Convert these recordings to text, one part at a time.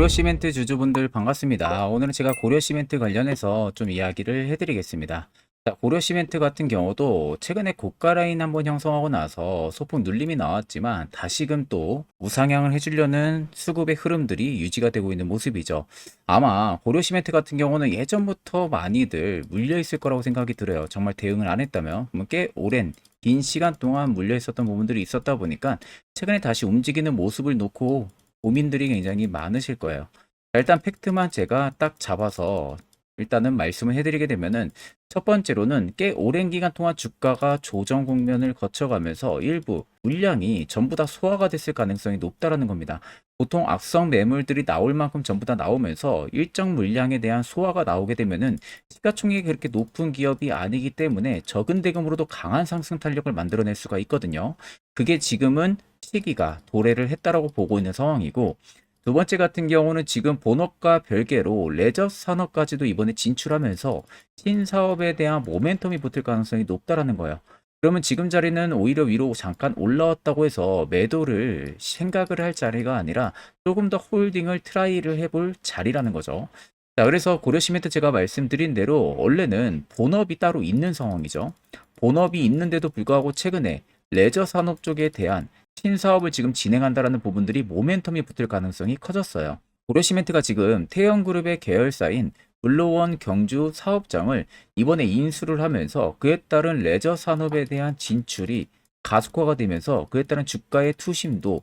고려시멘트 주주분들 반갑습니다. 오늘은 제가 고려시멘트 관련해서 좀 이야기를 해드리겠습니다. 자, 고려시멘트 같은 경우도 최근에 고가 라인 한번 형성하고 나서 소폭 눌림이 나왔지만 다시금 또 우상향을 해주려는 수급의 흐름들이 유지가 되고 있는 모습이죠. 아마 고려시멘트 같은 경우는 예전부터 많이들 물려 있을 거라고 생각이 들어요. 정말 대응을 안 했다면 꽤 오랜 긴 시간 동안 물려 있었던 부분들이 있었다 보니까 최근에 다시 움직이는 모습을 놓고 고민들이 굉장히 많으실 거예요. 자, 일단 팩트만 제가 딱 잡아서 일단은 말씀을 해드리게 되면은 첫 번째로는 꽤 오랜 기간 동안 주가가 조정 국면을 거쳐가면서 일부 물량이 전부 다 소화가 됐을 가능성이 높다라는 겁니다. 보통 악성 매물들이 나올 만큼 전부 다 나오면서 일정 물량에 대한 소화가 나오게 되면은 시가총액이 그렇게 높은 기업이 아니기 때문에 적은 대금으로도 강한 상승 탄력을 만들어낼 수가 있거든요. 그게 지금은 시기가 도래를 했다라고 보고 있는 상황이고 두 번째 같은 경우는 지금 본업과 별개로 레저 산업까지도 이번에 진출하면서 신사업에 대한 모멘텀이 붙을 가능성이 높다라는 거예요. 그러면 지금 자리는 오히려 위로 잠깐 올라왔다고 해서 매도를 생각을 할 자리가 아니라 조금 더 홀딩을 트라이를 해볼 자리라는 거죠. 자, 그래서 고려시멘트 제가 말씀드린 대로 원래는 본업이 따로 있는 상황이죠. 본업이 있는데도 불구하고 최근에 레저 산업 쪽에 대한 신사업을 지금 진행한다라는 부분들이 모멘텀이 붙을 가능성이 커졌어요. 고려시멘트가 지금 태영그룹의 계열사인 블로원 경주 사업장을 이번에 인수를 하면서 그에 따른 레저 산업에 대한 진출이 가속화가 되면서 그에 따른 주가의 투심도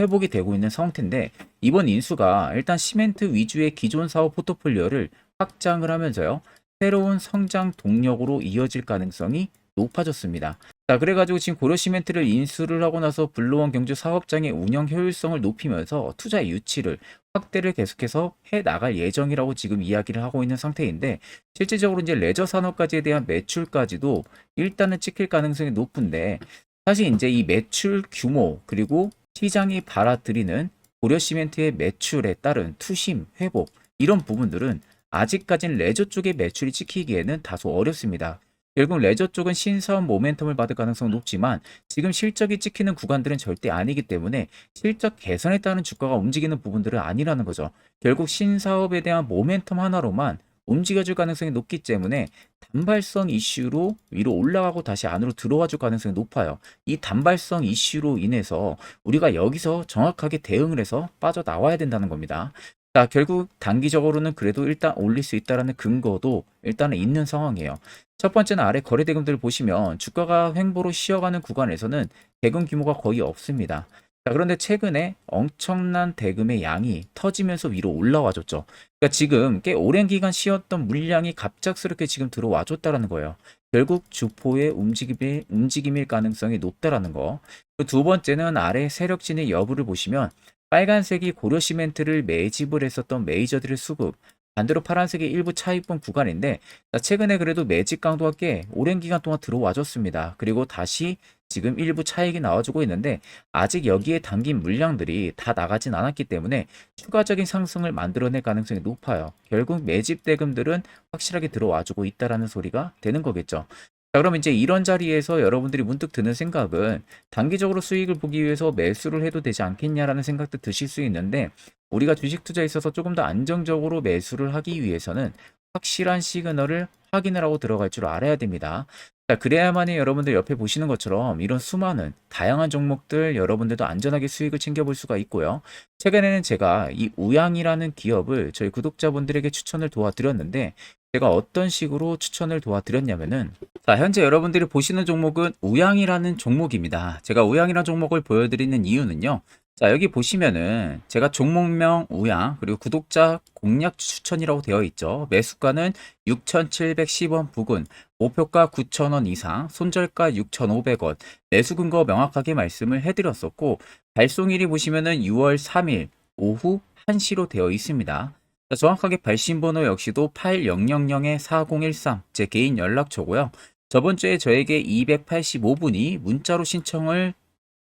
회복이 되고 있는 상태인데 이번 인수가 일단 시멘트 위주의 기존 사업 포트폴리오를 확장을 하면서요 새로운 성장 동력으로 이어질 가능성이 높아졌습니다. 자, 그래가지고 지금 고려시멘트를 인수를 하고 나서 블루원 경주 사업장의 운영 효율성을 높이면서 투자 유치를 확대를 계속해서 해 나갈 예정이라고 지금 이야기를 하고 있는 상태인데 실질적으로 이제 레저 산업까지에 대한 매출까지도 일단은 찍힐 가능성이 높은데 사실 이제 이 매출 규모 그리고 시장이 받아들이는 고려시멘트의 매출에 따른 투심 회복 이런 부분들은 아직까지는 레저 쪽의 매출이 찍히기에는 다소 어렵습니다. 결국 레저 쪽은 신사업 모멘텀을 받을 가능성은 높지만 지금 실적이 찍히는 구간들은 절대 아니기 때문에 실적 개선에 따른 주가가 움직이는 부분들은 아니라는 거죠. 결국 신사업에 대한 모멘텀 하나로만 움직여줄 가능성이 높기 때문에 단발성 이슈로 위로 올라가고 다시 안으로 들어와 줄 가능성이 높아요. 이 단발성 이슈로 인해서 우리가 여기서 정확하게 대응을 해서 빠져나와야 된다는 겁니다. 자, 결국 단기적으로는 그래도 일단 올릴 수 있다라는 근거도 일단은 있는 상황이에요. 첫 번째는 아래 거래 대금들을 보시면 주가가 횡보로 쉬어가는 구간에서는 대금 규모가 거의 없습니다. 자, 그런데 최근에 엄청난 대금의 양이 터지면서 위로 올라와 줬죠. 그러니까 지금 꽤 오랜 기간 쉬었던 물량이 갑작스럽게 지금 들어와 줬다라는 거예요. 결국 주포의 움직임일, 움직임일 가능성이 높다라는 거. 그 두 번째는 아래 세력진의 여부를 보시면 빨간색이 고려 시멘트를 매집을 했었던 메이저들의 수급, 반대로 파란색이 일부 차입분 구간인데 자, 최근에 그래도 매집 강도가 꽤 오랜 기간 동안 들어와 줬습니다. 그리고 다시 지금 일부 차익이 나와주고 있는데 아직 여기에 담긴 물량들이 다 나가진 않았기 때문에 추가적인 상승을 만들어낼 가능성이 높아요. 결국 매집 대금들은 확실하게 들어와주고 있다라는 소리가 되는 거겠죠. 자, 그럼 이제 이런 자리에서 여러분들이 문득 드는 생각은 단기적으로 수익을 보기 위해서 매수를 해도 되지 않겠냐라는 생각도 드실 수 있는데 우리가 주식 투자에 있어서 조금 더 안정적으로 매수를 하기 위해서는 확실한 시그널을 확인을 하고 들어갈 줄 알아야 됩니다. 자, 그래야만이 여러분들 옆에 보시는 것처럼 이런 수많은 다양한 종목들 여러분들도 안전하게 수익을 챙겨볼 수가 있고요. 최근에는 제가 이 우양이라는 기업을 저희 구독자분들에게 추천을 도와드렸는데 제가 어떤 식으로 추천을 도와드렸냐면은 자, 현재 여러분들이 보시는 종목은 우양이라는 종목입니다. 제가 우양이라는 종목을 보여드리는 이유는요. 자, 여기 보시면은 제가 종목명 우양 그리고 구독자 공략 추천이라고 되어 있죠. 매수가는 6,710원 부근, 목표가 9,000원 이상, 손절가 6,500원, 매수 근거 명확하게 말씀을 해드렸었고 발송일이 보시면은 6월 3일 오후 1시로 되어 있습니다. 자, 정확하게 발신번호 역시도 8000-4013 제 개인 연락처고요. 저번 주에 저에게 285분이 문자로 신청을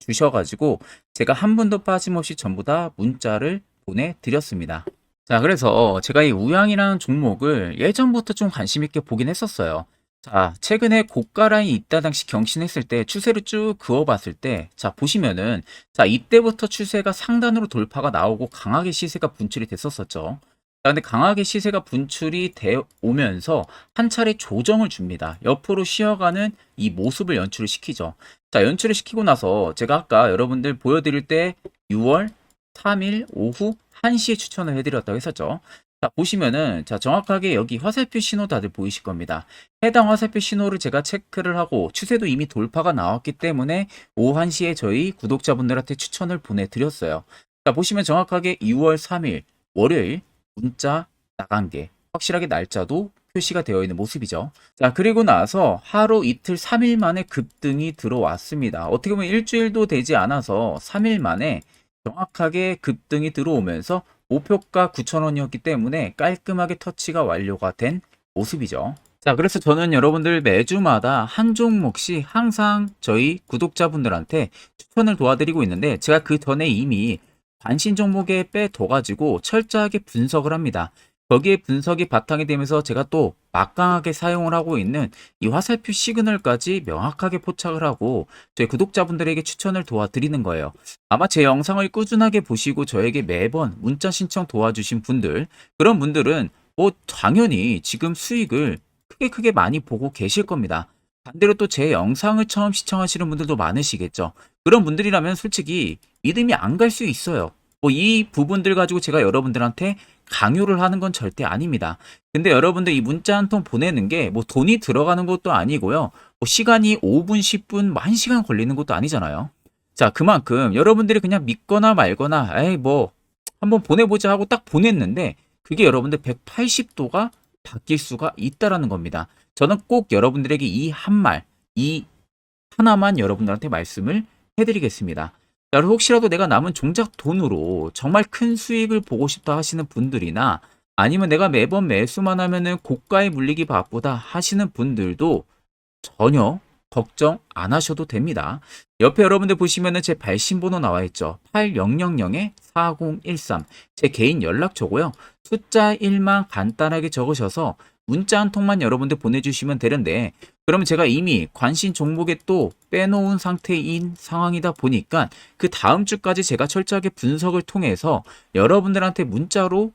주셔가지고 제가 한 분도 빠짐없이 전부 다 문자를 보내드렸습니다. 자, 그래서 제가 이 우양이라는 종목을 예전부터 좀 관심 있게 보긴 했었어요. 자, 최근에 고가 라인 있다 당시 경신했을 때 추세를 쭉 그어봤을 때, 자, 보시면은, 자, 이때부터 추세가 상단으로 돌파가 나오고 강하게 시세가 분출이 됐었었죠. 자, 근데 강하게 시세가 분출이 돼 오면서 한 차례 조정을 줍니다. 옆으로 쉬어가는 이 모습을 연출을 시키죠. 자, 연출을 시키고 나서 제가 아까 여러분들 보여드릴 때 6월 3일 오후 1시에 추천을 해드렸다고 했었죠. 자, 보시면은, 자, 정확하게 여기 화살표 신호 다들 보이실 겁니다. 해당 화살표 신호를 제가 체크를 하고 추세도 이미 돌파가 나왔기 때문에 오후 1시에 저희 구독자분들한테 추천을 보내드렸어요. 자, 보시면 정확하게 2월 3일 월요일 문자 나간 게 확실하게 날짜도 표시가 되어 있는 모습이죠. 자, 그리고 나서 하루 이틀 3일 만에 급등이 들어왔습니다. 어떻게 보면 일주일도 되지 않아서 3일 만에 정확하게 급등이 들어오면서 목표가 9,000원이었기 때문에 깔끔하게 터치가 완료가 된 모습이죠. 자, 그래서 저는 여러분들 매주마다 한 종목씩 항상 저희 구독자분들한테 추천을 도와드리고 있는데 제가 그 전에 이미 관심 종목에 빼둬가지고 철저하게 분석을 합니다. 거기에 분석이 바탕이 되면서 제가 또 막강하게 사용을 하고 있는 이 화살표 시그널까지 명확하게 포착을 하고 저희 구독자분들에게 추천을 도와드리는 거예요. 아마 제 영상을 꾸준하게 보시고 저에게 매번 문자 신청 도와주신 분들, 그런 분들은 뭐 당연히 지금 수익을 크게 크게 많이 보고 계실 겁니다. 반대로 또 제 영상을 처음 시청하시는 분들도 많으시겠죠. 그런 분들이라면 솔직히 믿음이 안 갈 수 있어요. 뭐 이 부분들 가지고 제가 여러분들한테 강요를 하는 건 절대 아닙니다. 근데 여러분들 이 문자 한 통 보내는 게 뭐 돈이 들어가는 것도 아니고요. 뭐 시간이 5분, 10분, 뭐 1시간 걸리는 것도 아니잖아요. 자, 그만큼 여러분들이 그냥 믿거나 말거나, 에이, 뭐, 한번 보내보자 하고 딱 보냈는데, 그게 여러분들 180도가 바뀔 수가 있다라는 겁니다. 저는 꼭 여러분들에게 이 한 말, 이 하나만 여러분들한테 말씀을 해드리겠습니다. 자, 그리고 혹시라도 내가 남은 종작 돈으로 정말 큰 수익을 보고 싶다 하시는 분들이나 아니면 내가 매번 매수만 하면은 고가에 물리기 바쁘다 하시는 분들도 전혀 걱정 안 하셔도 됩니다. 옆에 여러분들 보시면은 제 발신번호 나와 있죠. 8000-4013. 제 개인 연락처고요. 숫자 1만 간단하게 적으셔서 문자 한 통만 여러분들 보내주시면 되는데 그러면 제가 이미 관심 종목에 또 빼놓은 상태인 상황이다 보니까 그 다음 주까지 제가 철저하게 분석을 통해서 여러분들한테 문자로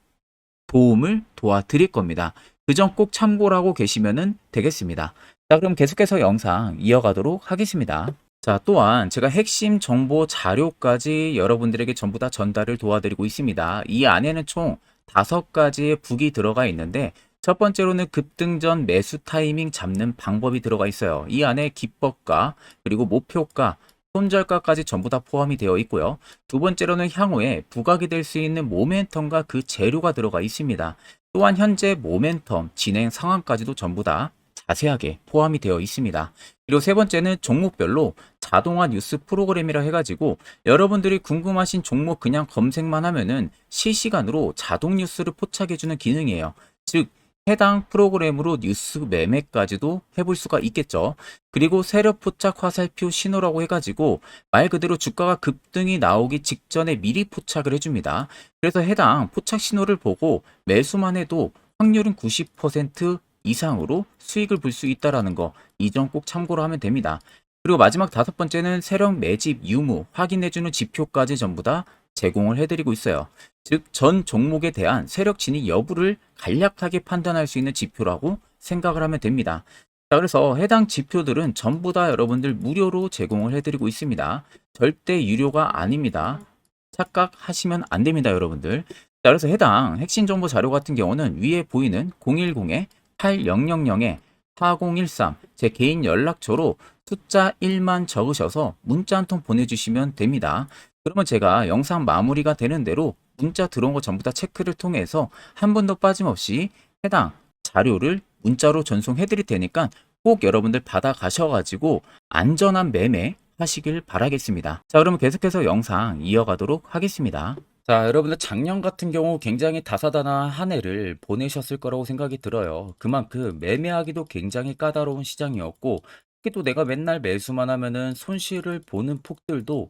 도움을 도와드릴 겁니다. 그 점 꼭 참고를 하고 계시면 되겠습니다. 자, 그럼 계속해서 영상 이어가도록 하겠습니다. 자, 또한 제가 핵심 정보 자료까지 여러분들에게 전부 다 전달을 도와드리고 있습니다. 이 안에는 총 다섯 가지의 북이 들어가 있는데 첫 번째로는 급등 전 매수 타이밍 잡는 방법이 들어가 있어요. 이 안에 기법과 그리고 목표가, 손절가까지 전부 다 포함이 되어 있고요. 두 번째로는 향후에 부각이 될 수 있는 모멘텀과 그 재료가 들어가 있습니다. 또한 현재 모멘텀 진행 상황까지도 전부 다 자세하게 포함이 되어 있습니다. 그리고 세 번째는 종목별로 자동화 뉴스 프로그램이라 해가지고 여러분들이 궁금하신 종목 그냥 검색만 하면은 실시간으로 자동 뉴스를 포착해주는 기능이에요. 즉 해당 프로그램으로 뉴스 매매까지도 해볼 수가 있겠죠. 그리고 세력 포착 화살표 신호라고 해가지고 말 그대로 주가가 급등이 나오기 직전에 미리 포착을 해줍니다. 그래서 해당 포착 신호를 보고 매수만 해도 확률은 90% 이상으로 수익을 볼 수 있다라는 거 이 점 꼭 참고로 하면 됩니다. 그리고 마지막 다섯 번째는 세력 매집 유무 확인해주는 지표까지 전부 다 제공을 해드리고 있어요. 즉, 전 종목에 대한 세력 진입 여부를 간략하게 판단할 수 있는 지표라고 생각을 하면 됩니다. 자, 그래서 해당 지표들은 전부 다 여러분들 무료로 제공을 해드리고 있습니다. 절대 유료가 아닙니다. 착각하시면 안 됩니다, 여러분들. 자, 그래서 해당 핵심 정보 자료 같은 경우는 위에 보이는 010-8000-4013 제 개인 연락처로 숫자 1만 적으셔서 문자 한 통 보내주시면 됩니다. 그러면 제가 영상 마무리가 되는 대로 문자 들어온 거 전부 다 체크를 통해서 한 번도 빠짐없이 해당 자료를 문자로 전송해 드릴 테니까 꼭 여러분들 받아 가셔가지고 안전한 매매 하시길 바라겠습니다. 자, 그러면 계속해서 영상 이어가도록 하겠습니다. 자, 여러분들 작년 같은 경우 굉장히 다사다난 한 해를 보내셨을 거라고 생각이 들어요. 그만큼 매매하기도 굉장히 까다로운 시장이었고, 특히 또 내가 맨날 매수만 하면은 손실을 보는 폭들도